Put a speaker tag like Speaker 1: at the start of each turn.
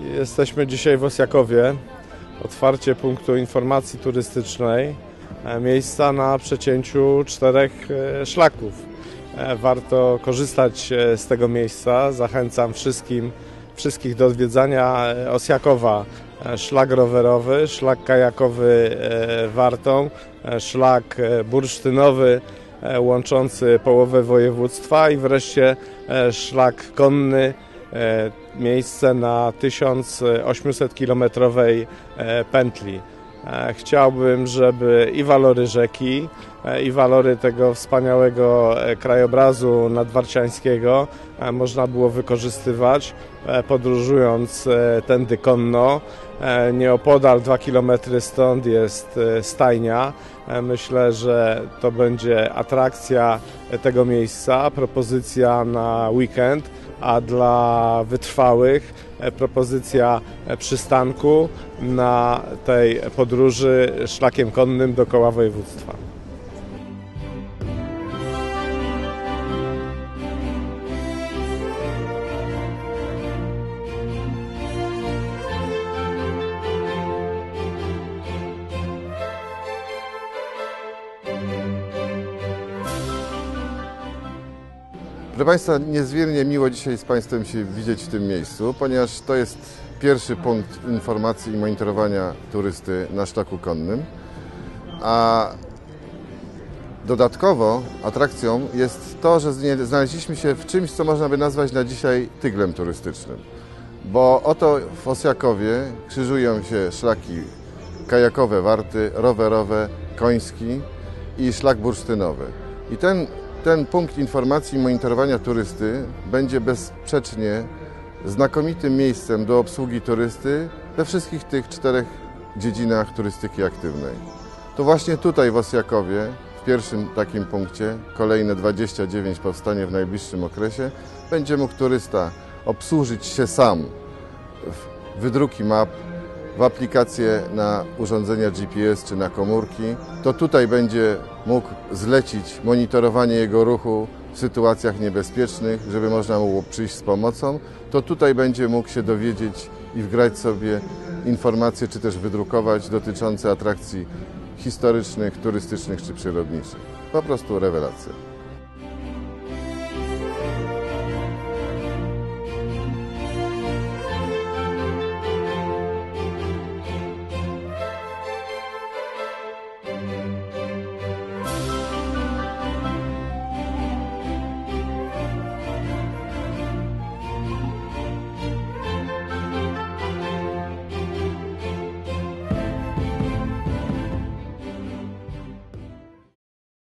Speaker 1: Jesteśmy dzisiaj w Osjakowie. Otwarcie punktu informacji turystycznej. e, Miejsca na przecięciu czterech e, szlaków. E, Warto korzystać z tego miejsca. Zachęcam wszystkim, wszystkich do odwiedzania Osjakowa. Szlak rowerowy, szlak kajakowy Wartą, szlak bursztynowy łączący połowę województwa i wreszcie szlak konny miejsce na 1800-kilometrowej e, pętli. E, Chciałbym, żeby i walory rzeki, e, i walory tego wspaniałego krajobrazu nadwarciańskiego można było wykorzystywać, podróżując tędy konno. Nieopodal 2 km stąd jest stajnia. E, Myślę, że to będzie atrakcja tego miejsca, propozycja na weekend a dla wytrwałych e, propozycja e, przystanku na tej podróży szlakiem konnym dookoła województwa.
Speaker 2: Proszę Państwa, niezmiernie miło dzisiaj z Państwem się widzieć w tym miejscu, ponieważ to jest pierwszy punkt informacji i monitorowania turysty na szlaku konnym. A dodatkowo atrakcją jest to, że znaleźliśmy się w czymś, co można by nazwać na dzisiaj tyglem turystycznym. Bo oto w Osjakowie krzyżują się szlaki kajakowe, warty, rowerowe, koński i szlak bursztynowy. I ten, ten punkt informacji i monitorowania turysty będzie bezsprzecznie znakomitym miejscem do obsługi turysty we wszystkich tych czterech dziedzinach turystyki aktywnej. To właśnie tutaj w Osjakowie, w pierwszym takim punkcie, kolejne 29 powstanie w najbliższym okresie, będzie mógł turysta obsłużyć się sam w wydruki map, w aplikacje na urządzenia GPS czy na komórki, to tutaj będzie mógł zlecić monitorowanie jego ruchu w sytuacjach niebezpiecznych, żeby można było przyjść z pomocą, to tutaj będzie mógł się dowiedzieć i wgrać sobie informacje, czy też wydrukować dotyczące atrakcji historycznych, turystycznych czy przyrodniczych. Po prostu rewelacja.